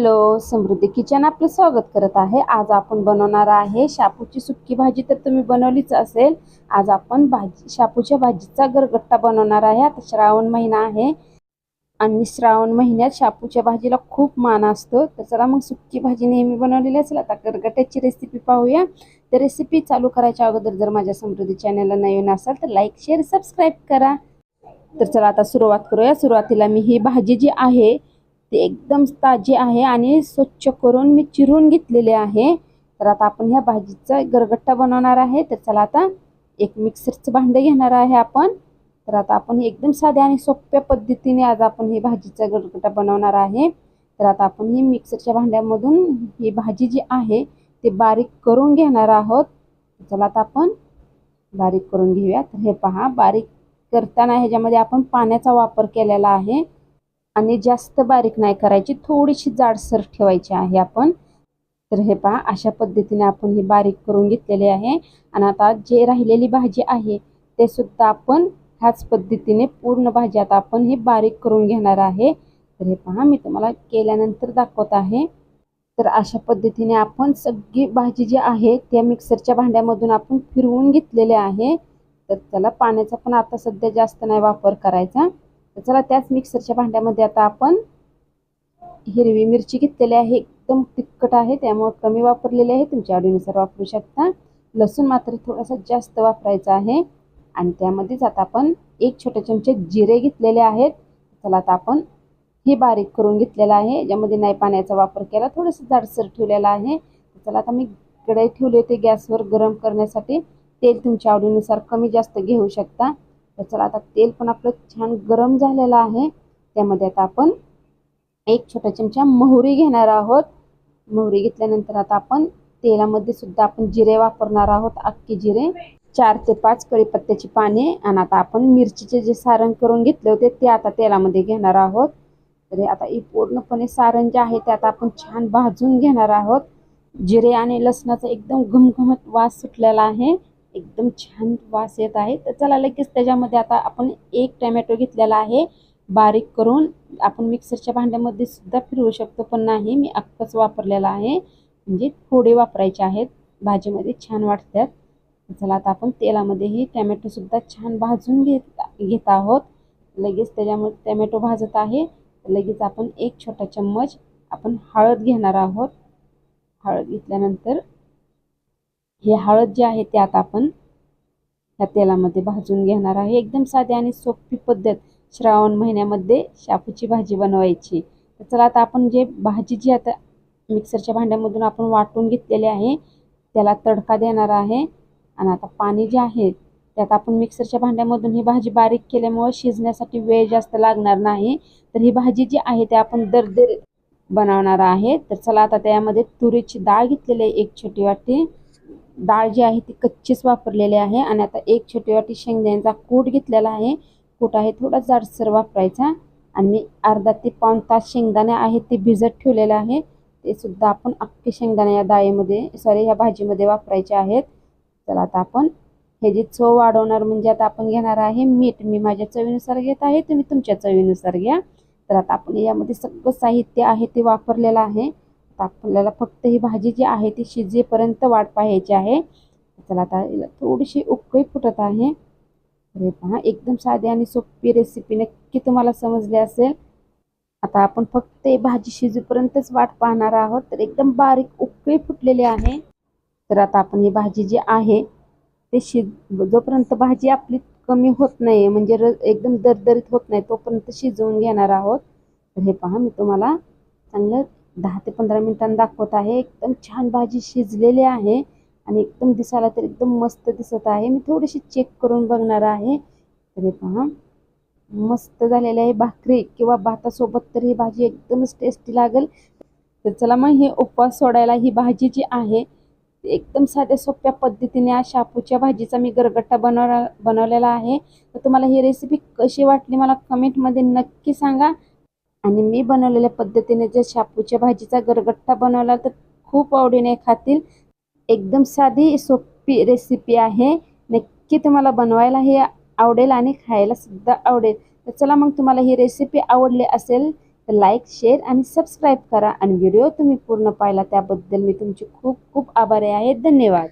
Hello समृद्धी kitchen आपलं स्वागत करत आहे. आज आपण बनवणार आहे शापूची सुक्की भाजी. तर तुम्ही बनवलीच असेल. आज आपण भाजी शापूच्या भाजीचा गरगट्टा बनवणार आहे. आता श्रावण महिना आहे आणि श्रावण महिन्यात शापूच्या भाजीला खूप मान असतो. तर चला मग सुक्की भाजी नेहमी बनवलेली असेल आता गरगट्याची रेसिपी पाहूया. तर रेसिपी चालू करायच्या अगोदर जर माझ्या समृद्धी चॅनलला नवीन असाल तर लाईक शेअर सबस्क्राईब करा. तर चला आता सुरुवात करूया. सुरुवातीला मी ही भाजी जी आहे ते एकदम ताजी आहे आणि स्वच्छ करून मी चिरून घेतलेले आहे. तर आता आपण ह्या भाजीचा गरगट्टा बनवणार आहे. तर चला आता एक मिक्सरचं भांडं घेणार आहे आपण. तर आता आपण एकदम साध्या आणि सोप्या पद्धतीने आज आपण हे भाजीचा गरगट्टा बनवणार आहे. तर आता आपण ही मिक्सरच्या भांड्यामधून ही भाजी जी आहे ती बारीक करून घेणार आहोत. चला आता आपण बारीक करून घेऊया. तर हे पहा बारीक करताना ह्याच्यामध्ये आपण पाण्याचा वापर केलेला आहे. आणि जास्त बारीक नाही करायची थोडीशी जाडसर ठेवायची आहे आपण. तर हे पहा अशा पद्धतीने आपण हे बारीक करून घेतलेली आहे. आणि आता जे राहिलेली भाजी आहे ते सुद्धा आपण ह्याच पद्धतीने पूर्ण भाजी आता आपण हे बारीक करून घेणार आहे. तर हे पहा मी तुम्हाला केल्यानंतर दाखवत आहे. तर अशा पद्धतीने आपण सगळी भाजी जी आहे त्या मिक्सरच्या भांड्यामधून आपण फिरवून घेतलेले आहे. तर त्याला पाण्याचा पण आता सध्या जास्त नाही वापर करायचा. चला त्याच मिक्सरच्या भांड्यामध्ये आता आपण हिरवी मिरची घेतलेली आहे. एकदम तिखट आहे त्यामुळे कमी वापरलेली आहे. तुमच्या आवडीनुसार वापरू शकता. लसूण मात्र थोडासा जास्त वापरायचा आहे. आणि त्यामध्येच आता आपण एक छोटे चमचे जिरे घेतलेले आहेत. चला आता आपण हे बारीक करून घेतलेलं आहे. ज्यामध्ये नाही पाण्याचा वापर केला थोडंसं जाडसर ठेवलेलं आहे. चला आता मी कढई ठेवली होती गॅसवर गरम करण्यासाठी. तेल तुमच्या आवडीनुसार कमी जास्त घेऊ शकता. तर चला आता तेल पण आपलं छान गरम झालेलं आहे. त्यामध्ये आता आपण एक छोटा चमचा मोहरी घेणार आहोत. मोहरी घेतल्यानंतर आता आपण तेलामध्ये सुद्धा आपण जिरे वापरणार आहोत अख्खे जिरे. चार ते पाच कळीपत्त्याची पाने आणि आता आपण मिरचीचे जे सारण करून घेतले होते ते आता तेलामध्ये घेणार आहोत. तर आता ही पूर्णपणे सारण जे आहे ते आता आपण छान भाजून घेणार आहोत. जिरे आणि लसणाचा एकदम घमघमत वास सुटलेला आहे. एकदम छान वास येत आहे. तर चला लगेच त्याच्यामध्ये आता आपण एक टमॅटो घेतलेला आहे. बारीक करून आपण मिक्सरच्या भांड्यामध्ये सुद्धा फिरवू शकतो पण नाही मी अक्कच वापरलेला आहे. म्हणजे थोडे वापरायचे आहेत. भाजीमध्ये छान वाटतात. चला आता आपण तेलामध्ये हे टमॅटोसुद्धा छान भाजून घेत घेत आहोत. लगेच त्याच्यामध्ये टमॅटो भाजत आहे. लगेच आपण एक छोटा चम्मच आपण हळद घेणार आहोत. हळद घेतल्यानंतर हे हळद जे आहे ते आता आपण ह्या तेलामध्ये भाजून घेणार आहे. एकदम साधी आणि सोपी पद्धत श्रावण महिन्यामध्ये शापूची भाजी बनवायची. तर चला आता आपण जे भाजी जी आता मिक्सरच्या भांड्यामधून आपण वाटून घेतलेली आहे त्याला तडका देणार आहे. आणि आता पाणी जे आहे त्यात आपण मिक्सरच्या भांड्यामधून ही भाजी बारीक केल्यामुळे शिजण्यासाठी वेळ जास्त लागणार नाही. तर ही भाजी जी आहे ते आपण दरदर बनवणार आहे. तर चला आता त्यामध्ये तुरीची डाळ घेतलेली आहे एक छोटी वाटी. डाळ जी आहे ती कच्चीच वापरलेली आहे आणि आता एक छोटी वाटी शेंगदाण्याचा कूट घेतलेला आहे. कूट आहे थोडा जाडसर वापरायचा आणि मी अर्धा ते पाऊण तास शेंगदाणे आहेत ते भिजत ठेवलेले आहे. ते सुद्धा आपण अख्खे शेंगदाणे या डाळीमध्ये सॉरी ह्या भाजीमध्ये वापरायचे आहेत. चला आता आपण हे जी चव वाढवणार म्हणजे आता आपण घेणार आहे मीठ. मी माझ्या चवीनुसार घेत आहे तुम्ही तुमच्या चवीनुसार घ्या. तर आता आपण यामध्ये सगळं साहित्य आहे ते वापरलेलं आहे. आता आपल्याला फक्त ही भाजी जी आहे ती शिजेपर्यंत वाट पाहायची आहे. चला आता थोडीशी उकळी फुटत आहे. हे पहा एकदम साधी आणि सोपी रेसिपी नक्की तुम्हाला समजली असेल. आता आपण फक्त ही भाजी शिजेपर्यंतच वाट पाहणार आहोत. तर एकदम बारीक उकळी फुटलेली आहे. तर आता आपण ही भाजी जी आहे ते शिज जोपर्यंत भाजी आपली कमी होत नाही म्हणजे र एकदम दरदरीत होत नाही तोपर्यंत शिजवून घेणार आहोत. तर हे पहा मी तुम्हाला चांगलं दहा ते पंधरा मिनिटांनी दाखवत आहे. एकदम छान भाजी शिजलेली आहे आणि एकदम दिसायला तर एकदम मस्त दिसत आहे. मी थोडीशी चेक करून बघणार आहे. तरी पहा मस्त झालेली आहे भाकरी किंवा भातासोबत तर ही भाजी एकदमच टेस्टी लागेल. तर चला मग हे उपवास सोडायला ही भाजी जी आहे एकदम साध्या सोप्या पद्धतीने आज शापूच्या भाजीचा मी गरगट्टा बनवला बनवलेला आहे. तर तुम्हाला ही रेसिपी कशी वाटली मला कमेंटमध्ये नक्की सांगा. आणि मी बनवलेल्या पद्धतीने जर शापूच्या भाजीचा गरगट्टा बनवला तर खूप आवडीने खातील. एकदम साधी सोपी रेसिपी आहे. नक्की तुम्हाला बनवायला हे आवडेल आणि खायला सुद्धा आवडेल. तर चला मग तुम्हाला ही रेसिपी आवडली असेल तर लाईक शेअर आणि सबस्क्राईब करा. आणि व्हिडिओ तुम्ही पूर्ण पाहिला त्याबद्दल मी तुमची खूप खूप आभारी आहे. धन्यवाद.